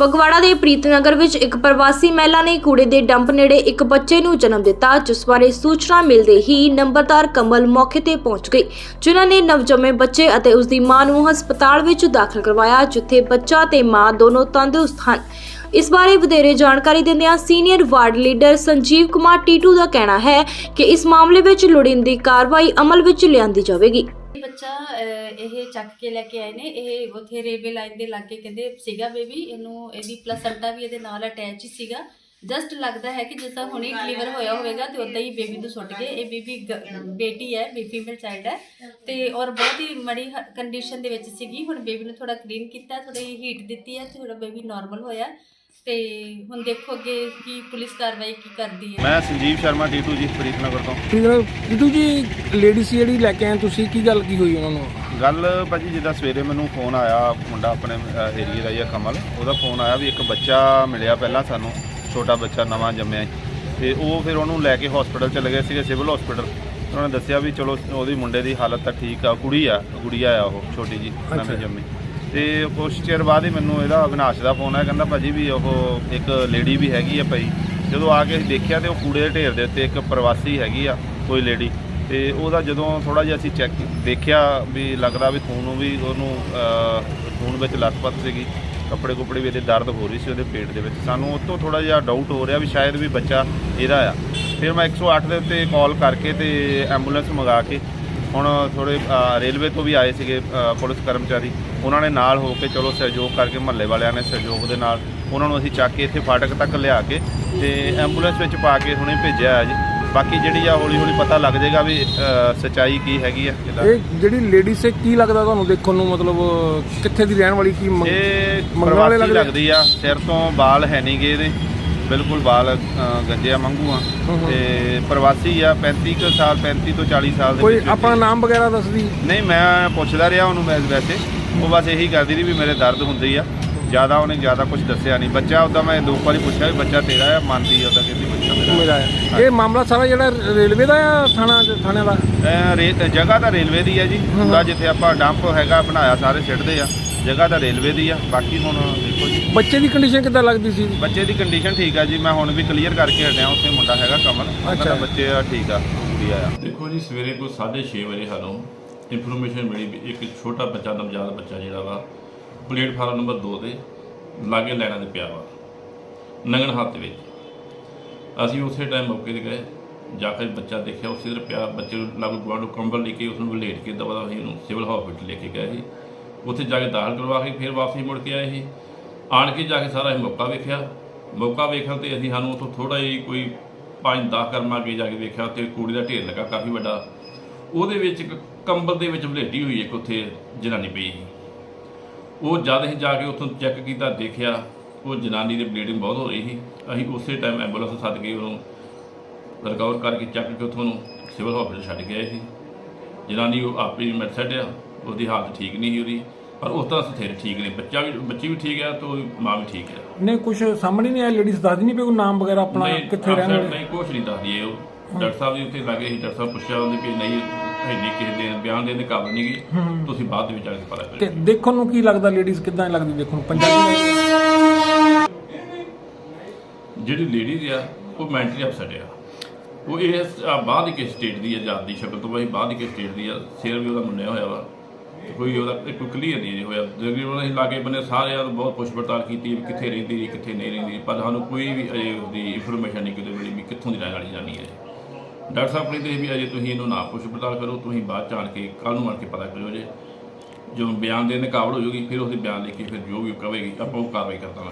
ਫਗਵਾੜਾ ਦੇ ਪ੍ਰੀਤਨਗਰ ਵਿੱਚ ਇੱਕ ਪ੍ਰਵਾਸੀ ਮਹਿਲਾ ਨੇ ਕੂੜੇ ਦੇ ਡੰਪ ਨੇੜੇ ਇੱਕ ਬੱਚੇ ਨੂੰ ਜਨਮ ਦਿੱਤਾ, ਜਿਸ ਬਾਰੇ ਸੂਚਨਾ ਮਿਲਦੇ ਹੀ ਨੰਬਰਦਾਰ ਕਮਲ ਮੌਕੇ ਤੇ ਪਹੁੰਚ ਗਈ, ਜਿਨ੍ਹਾਂ ਨੇ ਨਵਜੰਮੇ ਬੱਚੇ ਅਤੇ ਉਸ ਦੀ ਮਾਂ ਨੂੰ ਹਸਪਤਾਲ ਵਿੱਚ ਦਾਖਲ ਕਰਵਾਇਆ, ਜਿੱਥੇ ਬੱਚਾ ਤੇ ਮਾਂ ਦੋਨੋਂ ਤੰਦਰੁਸਤ ਹਨ। ਇਸ ਬਾਰੇ ਵਧੇਰੇ ਜਾਣਕਾਰੀ ਦਿੰਦਿਆਂ senior ward leader Sanjeev Kumar Titu ਦਾ ਕਹਿਣਾ ਹੈ ਕਿ ਇਸ ਮਾਮਲੇ ਵਿੱਚ ਲੋੜੀਂਦੀ ਕਾਰਵਾਈ ਅਮਲ ਵਿੱਚ ਲਿਆਂਦੀ ਜਾਵੇਗੀ। ਇਹ ਬੱਚਾ ਇਹ ਚੱਕ ਕੇ ਲੈ ਕੇ ਆਏ ਨੇ। ਇਹ ਉਥੇ ਰੇਲਵੇ ਲਾਈਨ ਦੇ ਲਾਗੇ ਕਹਿੰਦੇ ਸੀਗਾ ਬੇਬੀ ਇਹਨੂੰ ਇਹਦੀ ਪਲਸੰਟਾ ਵੀ ਇਹਦੇ ਨਾਲ ਅਟੈਚ ਹੀ ਸੀਗਾ। ਜਸਟ ਲੱਗਦਾ ਹੈ ਕਿ ਜਿੱਦਾਂ ਹੁਣੇ ਡਿਲੀਵਰ ਹੋਇਆ ਹੋਵੇਗਾ ਤੇ ਉਦਾਂ ਹੀ ਬੇਬੀ ਨੂੰ ਸੁੱਟ ਗਏ ਇਹ ਬੇਬੀ ਬੇਟੀ ਹੈ, ਬੀ ਫੀਮੇਲ ਚਾਈਲਡ ਹੈ। ਤੇ ਔਰ ਬਹੁਤ ਹੀ ਮੜੀ ਕੰਡੀਸ਼ਨ ਦੇ ਵਿੱਚ ਸੀਗੀ। ਹੁਣ ਬੇਬੀ ਨੂੰ ਥੋੜਾ ਕਲੀਨ ਕੀਤਾ ਥੋੜੀ ਹੀਟ ਦਿੱਤੀ ਹੈ ਤੇ ਥੋੜਾ ਬੇਬੀ ਨਾਰਮਲ ਹੋਇਆ। ਤੇ ਹੁਣ ਦੇਖੋ ਅੱਗੇ ਕੀ ਪੁਲਿਸ ਕਾਰਵਾਈ ਕੀ ਕਰਦੀ ਹੈ। ਮੈਂ ਸੰਜੀਵ ਸ਼ਰਮਾ ਡੀਟੂ ਜੀ ਫਰੀਦਨਗਰ ਤੋਂ। ਜਿੱਦੂ ਜੀ ਲੇਡੀ ਸੀ ਜਿਹੜੀ ਲੈ ਕੇ ਆਏ ਤੁਸੀਂ ਕੀ ਗੱਲ ਕੀ ਹੋਈ ਉਹਨਾਂ ਨੂੰ? ਗੱਲ ਭਾਜੀ ਜਿੱਦਾਂ ਸਵੇਰੇ ਮੈਨੂੰ ਫੋਨ ਆਇਆ ਮੁੰਡਾ ਆਪਣੇ ਏਰੀਏ ਦਾ ਹੀ ਆ ਕਮਲ ਉਹਦਾ ਫੋਨ ਆਇਆ ਵੀ ਇੱਕ ਬੱਚਾ ਮਿਲਿਆ ਪਹਿਲਾਂ ਸਾਨੂੰ ਛੋਟਾ ਬੱਚਾ ਨਵਾਂ ਜੰਮਿਆ। ਤੇ ਉਹ ਫਿਰ ਉਹਨੂੰ ਲੈ ਕੇ ਹਸਪੀਟਲ ਚਲੇ ਗਏ ਸੀਗੇ ਸਿਵਲ ਹਸਪੀਟਲ ਉਹਨਾਂ ਨੇ ਦੱਸਿਆ ਵੀ ਚਲੋ ਉਹਦੀ ਮੁੰਡੇ ਦੀ ਹਾਲਤ ਤਾਂ ਠੀਕ ਆ ਕੁੜੀ ਆ ਗੁੜੀਆ ਆ ਉਹ ਛੋਟੀ ਜੀ। ਨਵੀਂ ਜੰਮੀ। ਤੇ ਕੁਛ ਚਿਰ ਬਾਅਦ ਹੀ ਮੈਨੂੰ ਇਹਦਾ ਅਵਿਨਾਸ਼ ਦਾ ਫੋਨ ਆਇਆ, ਕਹਿੰਦਾ ਭਾਜੀ ਵੀ ਉਹ ਇੱਕ ਲੇਡੀ ਵੀ ਹੈਗੀ ਆ ਭਾਈ। ਜਦੋਂ ਆ ਕੇ ਅਸੀਂ ਦੇਖਿਆ ਤੇ ਉਹ ਕੂੜੇ ਦੇ ਢੇਰ ਦੇ ਉੱਤੇ ਇੱਕ ਪ੍ਰਵਾਸੀ ਹੈਗੀ ਆ, ਕੋਈ ਲੇਡੀ ਤੇ ਉਹਦਾ ਜਦੋਂ ਥੋੜਾ ਜਿਹਾ ਅਸੀਂ ਚੈੱਕ ਦੇਖਿਆ ਵੀ ਲੱਗਦਾ ਵੀ ਖੂਨ ਨੂੰ ਵੀ ਉਹਨੂੰ ਖੂਨ ਵਿੱਚ ਲੱਥਪੱਥ ਸੀਗੀ। ਕੱਪੜੇ ਕੁਪੜੇ ਵੀ ਇਹਦੇ ਦਰਦ ਹੋ ਰਹੀ ਸੀ ਉਹਦੇ ਪੇਟ ਦੇ ਵਿੱਚ। ਸਾਨੂੰ ਉਹ ਤੋਂ ਥੋੜਾ ਜਿਹਾ ਡਾਊਟ ਹੋ ਰਿਹਾ ਵੀ ਸ਼ਾਇਦ ਵੀ ਬੱਚਾ ਇਹਦਾ ਆ। ਫਿਰ ਮੈਂ 108 ਦੇ ਉੱਤੇ ਕਾਲ ਕਰਕੇ ਤੇ ਐਂਬੂਲੈਂਸ ਮੰਗਾ ਕੇ ਹੁਣ ਥੋੜੇ ਰੇਲਵੇ ਤੋਂ ਵੀ ਆਏ ਸੀਗੇ ਪੁਲਿਸ ਕਰਮਚਾਰੀ। ਉਹਨਾਂ ਨੇ ਨਾਲ ਹੋ ਕੇ ਚਲੋ ਸਹਿਯੋਗ ਕਰਕੇ ਮਹੱਲੇ ਵਾਲਿਆਂ ਨੇ ਸਹਿਯੋਗ ਦੇ ਨਾਲ ਉਹਨਾਂ ਨੂੰ ਅਸੀਂ ਚੱਕ ਕੇ ਇੱਥੇ ਫਾਟਕ ਤੱਕ ਲਿਆ ਕੇ ਤੇ ਐਂਬੂਲੈਂਸ ਵਿੱਚ ਪਾ ਕੇ ਹੁਣੇ ਭੇਜਿਆ ਹੈ ਜੀ। ਬਾਕੀ ਜਿਹੜੀ ਆ ਹੌਲੀ ਹੌਲੀ ਪਤਾ ਲੱਗ ਜਾਏਗਾ ਵੀ ਸੱਚਾਈ ਕੀ ਹੈਗੀ ਆ ਇਹ ਜਿਹੜੀ ਲੇਡੀ ਸੇ ਕੀ ਲੱਗਦਾ ਤੁਹਾਨੂੰ ਦੇਖਣ ਨੂੰ ਮਤਲਬ ਕਿੱਥੇ ਦੀ ਰਹਿਣ ਵਾਲੀ ਕੀ ਮੰਗਣ ਵਾਲੇ ਲੱਗਦੇ? ਆ? ਸਿਰ ਤੋਂ ਬਾਲ ਹੈ ਨਹੀਂ ਗੇ ਇਹਦੇ। ਬਿਲਕੁਲ ਬਾਲ ਅ, ਗੰਜੇ ਆ। ਮੰਗੂ ਆ। ਤੇ ਪ੍ਰਵਾਸੀ ਆ 35 ਕੁ ਸਾਲ 35 ਤੋਂ 40 ਸਾਲ ਦੇ ਕੋਈ ਵਿੱਚ ਆਪਣਾ ਨਾਮ ਵਗੈਰਾ ਦੱਸਦੀ? ਨਹੀਂ ਮੈਂ ਪੁੱਛਦਾ ਰਿਹਾ ਉਹਨੂੰ ਮੈਂ ਵੈਸੇ। ਉਹ ਬਸ ਇਹੀ ਕਰਦੀ ਰਹੀ ਵੀ ਮੇਰੇ ਦਰਦ ਹੁੰਦੀ ਆ। ਜ਼ਿਆਦਾ ਉਹਨੇ ਜ਼ਿਆਦਾ ਕੁਝ ਦੱਸਿਆ ਨਹੀਂ। ਬੱਚਾ ਉਹਦਾ ਮੈਂ ਦੋ ਵਾਰੀ ਪੁੱਛਿਆ ਵੀ ਬੱਚਾ ਤੇਰਾ ਆ ਮੰਨਦੀ ਆ ਉਹਦਾ ਕਹਿੰਦੀ ਹੈ। ਇਹ ਮਾਮਲਾ ਸਾਰਾ ਜਿਹੜਾ ਰੇਲਵੇ ਦਾ ਆ ਥਾਣਾ ਥਾਣੇ ਦਾ? ਅਹ ਰੇ ਜਗ੍ਹਾ ਤਾਂ ਰੇਲਵੇ ਦੀ ਹੈ ਜੀ। ਪੂਰਾ ਜਿੱਥੇ ਆਪਾਂ ਡੰਪ ਹੈਗਾ ਬਣਾਇਆ ਸਾਰੇ ਸਿੱਟਦੇ ਆ। ਜਗ੍ਹਾ ਤਾਂ ਰੇਲਵੇ ਦੀ ਆ। ਬਾਕੀ ਹੁਣ ਦੇਖੋ ਜੀ। ਬੱਚੇ ਦੀ ਕੰਡੀਸ਼ਨ ਕਿੱਦਾਂ ਲੱਗਦੀ ਸੀ? ਬੱਚੇ ਦੀ ਕੰਡੀਸ਼ਨ ਠੀਕ ਆ ਜੀ। ਮੈਂ ਹੁਣ ਵੀ ਕਲੀਅਰ ਕਰਕੇ ਹਟਿਆ ਉੱਥੇ ਮੁੰਡਾ ਹੈਗਾ ਕਮਲ। ਉਹਨਾਂ ਅੱਛਾ। ਦਾ ਬੱਚੇ ਆ ਠੀਕ ਆ ਕੁੜੀ ਆ ਦੇਖੋ ਜੀ ਸਵੇਰੇ ਕੋਈ 6:30 ਵਜੇ ਸਾਨੂੰ ਇਨਫੋਰਮੇਸ਼ਨ ਮਿਲੀ ਵੀ ਇੱਕ ਛੋਟਾ ਬੱਚਾ ਨਵਜਾਤ ਬੱਚਾ ਜਿਹੜਾ ਵਾ ਪਲੇਟਫਾਰਮ ਨੰਬਰ 2 ਦੇ ਲਾਗੇ ਲੈਣਾ ਦੇ ਪਿਆ ਵਾ। ਨੰਗਣ ਹੱਥ ਵਿੱਚ। ਅਸੀਂ ਉਸੇ ਟਾਈਮ ਮੌਕੇ ਤੇ ਗਏ, ਜਾ ਕੇ ਬੱਚਾ ਦੇਖਿਆ ਉਸੇ ਤਰ੍ਹਾਂ ਪਿਆ ਬੱਚੇ ਨੂੰ ਲਾਗੂ ਗਵਾਂਢੋਂ ਕੰਬਲ ਲੈ ਕੇ ਉਸ ਨੂੰ ਵਲੇਟ ਕੇ ਦਵਾ ਅਸੀਂ ਉਹਨੂੰ ਸਿਵਲ ਹਸਪੀਟਲ ਲੈ ਕੇ ਗਏ ਸੀ। ਉੱਥੇ ਜਾ ਕੇ ਦਾਖਲ ਕਰਵਾ ਕੇ ਫਿਰ ਵਾਪਸੀ ਮੁੜ ਕੇ ਆਏ ਸੀ। ਆਣ ਕੇ ਜਾ ਕੇ ਸਾਰਾ ਇਹ ਮੌਕਾ ਵੇਖਿਆ। ਮੌਕਾ ਵੇਖਣ ਤੇ ਅਸੀਂ ਸਾਨੂੰ ਉੱਥੋਂ ਥੋੜਾ ਜਿਹਾ ਕੋਈ 5-10 ਕਰਮਾ ਅੱਗੇ ਜਾ ਕੇ ਵੇਖਿਆ ਉੱਥੇ ਕੂੜੇ ਦਾ ਢੇਰ ਲੱਗਾ ਕਾਫੀ ਵੱਡਾ। ਉਹਦੇ ਵਿੱਚ ਇੱਕ ਕੰਬਲ ਦੇ ਵਿੱਚ ਵਲੇਟੀ ਹੋਈ ਇੱਕ ਉੱਥੇ ਜਨਾਨੀ ਪਈ ਸੀ। ਉਹ ਜਦ ਅਸੀਂ ਜਾ ਕੇ ਉੱਥੋਂ ਚੈੱਕ ਕੀਤਾ, ਦੇਖਿਆ ਉਹ ਜਨਾਨੀ ਦੀ ਬਲੀਡਿੰਗ ਬਹੁਤ ਹੋ ਰਹੀ ਸੀ। ਅਸੀਂ ਉਸੇ ਟਾਈਮ ਐਂਬੂਲੈਂਸ ਸੱਦ ਕੇ ਉਹਨੂੰ ਰਿਕਵਰ ਕਰਕੇ ਚੱਕ ਕੇ ਉੱਥੋਂ ਨੂੰ ਸਿਵਲ ਹਸਪੀਟਲ ਛੱਡ ਗਏ ਸੀ। ਜਨਾਨੀ ਉਹ ਆਪੇ ਮੈਡਸੈਟ ਆ ਉਹਦੀ ਹਾਲਤ ਠੀਕ ਨਹੀਂ ਸੀ ਉਹਦੀ। ਪਰ ਉਸ ਤਰ੍ਹਾਂ ਸਥਿਰ ਠੀਕ ਨੇ ਬੱਚਾ ਵੀ ਬੱਚੀ ਵੀ ਠੀਕ ਹੈ ਤੇ ਮਾਂ ਵੀ ਠੀਕ ਹੈ। ਨਹੀਂ ਕੁਝ ਸਾਹਮਣੇ ਨਹੀਂ ਆਇਆ? ਲੇਡੀਜ਼ ਦੱਸਦੀ ਨਹੀਂ ਪਈ ਕੋਈ ਨਾਮ ਵਗੈਰਾ ਆਪਣਾ ਕਿੱਥੇ ਰਹਿਣ ਵਾਲੇ? ਨਹੀਂ ਕੁਛ ਨਹੀਂ ਦੱਸਦੀ ਇਹ ਉਹ। ਡਾਕਟਰ ਸਾਹਿਬ ਵੀ ਉੱਥੇ ਲੱਗੇ ਸੀ। ਡਾਕਟਰ ਸਾਹਿਬ ਪੁੱਛਿਆ ਉਹਨੇ ਕਿ ਨਹੀਂ ਇੰਨੀ ਕਿਸੇ ਦੇ ਬਿਆਨ ਦੇਣ ਦੇ ਕਾਬਲ ਨਹੀਂ ਗਈ ਤੁਸੀਂ ਬਾਅਦ ਦੇ ਵਿੱਚ ਆ ਕੇ ਪਤਾ ਤੇ ਕਰਿਓ ਦੇਖਣ ਨੂੰ ਕੀ ਲੱਗਦਾ ਲੇਡੀਜ਼ ਕਿੱਦਾਂ ਲੱਗਦੀ ਦੇਖਣ ਨੂੰ? ਪੰਜਾਬੀ ਜਿਹੜੀ ਲੇਡੀਜ਼ ਆ, ਉਹ ਮੈਂਟਲੀ ਅਪਸੈਟ ਆ। ਉਹ ਇਸ ਆ ਬਾਅਦ ਦੀ ਕਿਸ ਸਟੇਟ ਦੀ ਆ ਜਾਤ ਦੀ ਸ਼ਕਲ ਤੋਂ ਬਾਈ ਬਾਅਦ ਦੀ ਕਿਸ ਸਟੇਟ ਦੀ ਆ, ਸਿਰ ਵੀ ਉਹਦਾ ਮੁੰਨਿਆ ਹੋਇਆ ਵਾ। ਤੇ ਕੋਈ ਉਹਦਾ ਕੋਈ ਕਲੀਅਰ ਨਹੀਂ ਹੋਇਆ। ਜਿਹੜੀ ਉਹਨਾਂ ਹੀ ਲਾਗੇ ਬੰਨੇ ਸਾਰਿਆਂ ਨੂੰ ਬਹੁਤ ਪੁੱਛ ਪੜਤਾਲ ਕੀਤੀ, ਵੀ ਕਿੱਥੇ ਰਹਿੰਦੀ ਜੀ ਕਿੱਥੇ ਨਹੀਂ ਰਹਿੰਦੀ ਪਰ ਸਾਨੂੰ ਕੋਈ ਵੀ ਅਜੇ ਉਹਦੀ ਇਨਫੋਰਮੇਸ਼ਨ ਨਹੀਂ ਕਿਤੇ ਮਿਲੀ ਵੀ ਕਿੱਥੋਂ ਦੀ ਰਹਿਣ ਵਾਲੀ ਜਾਨੀ ਹੈ। ਡਾਕਟਰ ਸਾਹਿਬ ਕਹਿੰਦੇ ਵੀ ਅਜੇ ਤੁਸੀਂ ਇਹਨੂੰ ਨਾ ਪੁੱਛ ਪੜਤਾਲ ਕਰੋ, ਤੁਸੀਂ ਬਾਅਦ ਚ ਆਣ ਕੇ ਕੱਲ ਨੂੰ ਆਣ ਕੇ ਪਤਾ ਕਰਿਓ ਜੇ। ਜਦੋਂ ਬਿਆਨ ਦੇਣ ਦੇ ਕਾਬਲ ਹੋ ਜਾਊਗੀ, ਫਿਰ ਉਹਦੇ ਬਿਆਨ ਲੈ ਕੇ ਫਿਰ ਜੋ ਵੀ ਉਹ ਕਹੇਗੀ, ਆਪਾਂ ਉਹ ਕਾਰਵਾਈ ਕਰ ਦਾਂਗੇ